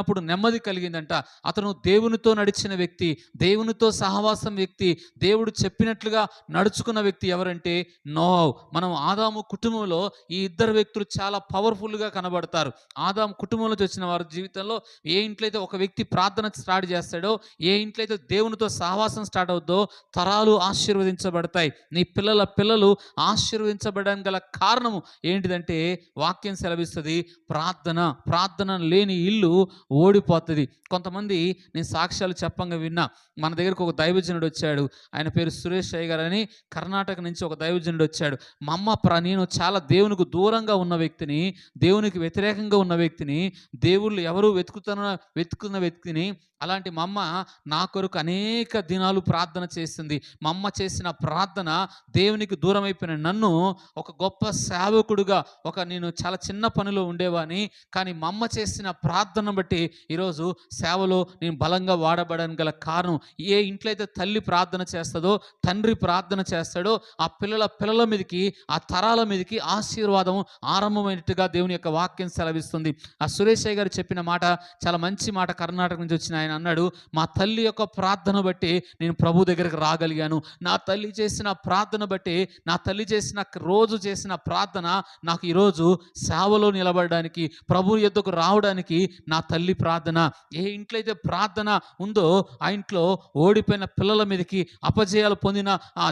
అప్పుడు నెమ్మది కలిగిందంట. అతను దేవునితో నడిచిన వ్యక్తి దేవునితో సహవాసం వ్యక్తి దేవుడు చెప్పినట్లుగా నడుచుకున్న వ్యక్తి ఎవరంటే నో మనం ఆదాము కుటుంబంలో ఈ ఇద్దరు వ్యక్తులు చాలా పవర్ఫుల్గా కనబడతారు. ఆదాము కుటుంబంలో వచ్చిన వారి జీవితంలో ఏ ఇంట్లో అయితే ఒక వ్యక్తి ప్రార్థన స్టార్ట్ చేస్తాడో ఏ ఇంట్లో అయితే దేవునితో సహవాసం స్టార్ట్ అవుద్దో తరాలు ఆశీర్వదించబడతాయి. నీ పిల్లల పిల్లలు ఆశీర్వదించబడడానికి గల కారణము ఏంటిదంటే వాక్యం సెలవిస్తుంది. ప్రార్థన. ప్రార్థన లేని ఇల్లు ఓడిపోతుంది. కొంతమంది నేను సాక్ష్యాలు చెప్పంగా విన్నా మన దగ్గరకు ఒక దైవజనుడు వచ్చాడు. ఆయన పేరు సురేష్ అయ్య గారు అని కర్ణాటక నుంచి ఒక దైవజనుడు వచ్చాడు. మా అమ్మ ప్ర నేను చాలా దేవునికి దూరంగా ఉన్న వ్యక్తిని దేవునికి వ్యతిరేకంగా ఉన్న వ్యక్తిని దేవుళ్ళు ఎవరు వెతుకుతున్న వెతుకున్న వ్యక్తిని అలాంటి మా అమ్మ నా కొరకు అనేక దినాలు ప్రార్థన చేసింది. మా అమ్మ చేసిన ప్రార్థన దేవునికి దూరం అయిపోయిన నన్ను ఒక గొప్ప సేవకుడుగా ఒక నేను చాలా చిన్న పనిలో ఉండేవాని కానీ మా అమ్మ చేసిన ప్రార్థన బట్టి ఈరోజు సేవలో నేను బలంగా వాడబడడానికి గల కారణం ఏ ఇంట్లో అయితే తల్లి ప్రార్థన చేస్తుందో తండ్రి ప్రార్థన చేస్తాడో ఆ పిల్లల పిల్లల మీదకి ఆ తరాల మీదకి ఆశీర్వాదం ఆరంభమైనట్టుగా దేవుని యొక్క వాక్యం సెలవిస్తుంది. ఆ సురేష్ గారు చెప్పిన మాట చాలా మంచి మాట కర్ణాటక నుంచి వచ్చిన ఆయన అన్నాడు మా తల్లి యొక్క ప్రార్థన బట్టి నేను ప్రభు దగ్గరికి రాగలిగాను. నా తల్లి చేసిన ప్రార్థన బట్టి నా తల్లి చేసిన రోజు చేసిన ప్రార్థన నాకు ఈరోజు సేవలో నిలబడడానికి ప్రభు యొద్దకు రావడానికి నా తల్లి తల్లి ప్రార్థన ఏ ఇంట్లో అయితే ప్రార్థన ఉందో ఆ ఇంట్లో ఓడిపోయిన పిల్లల మీదకి అపజయాలు పొందిన ఆ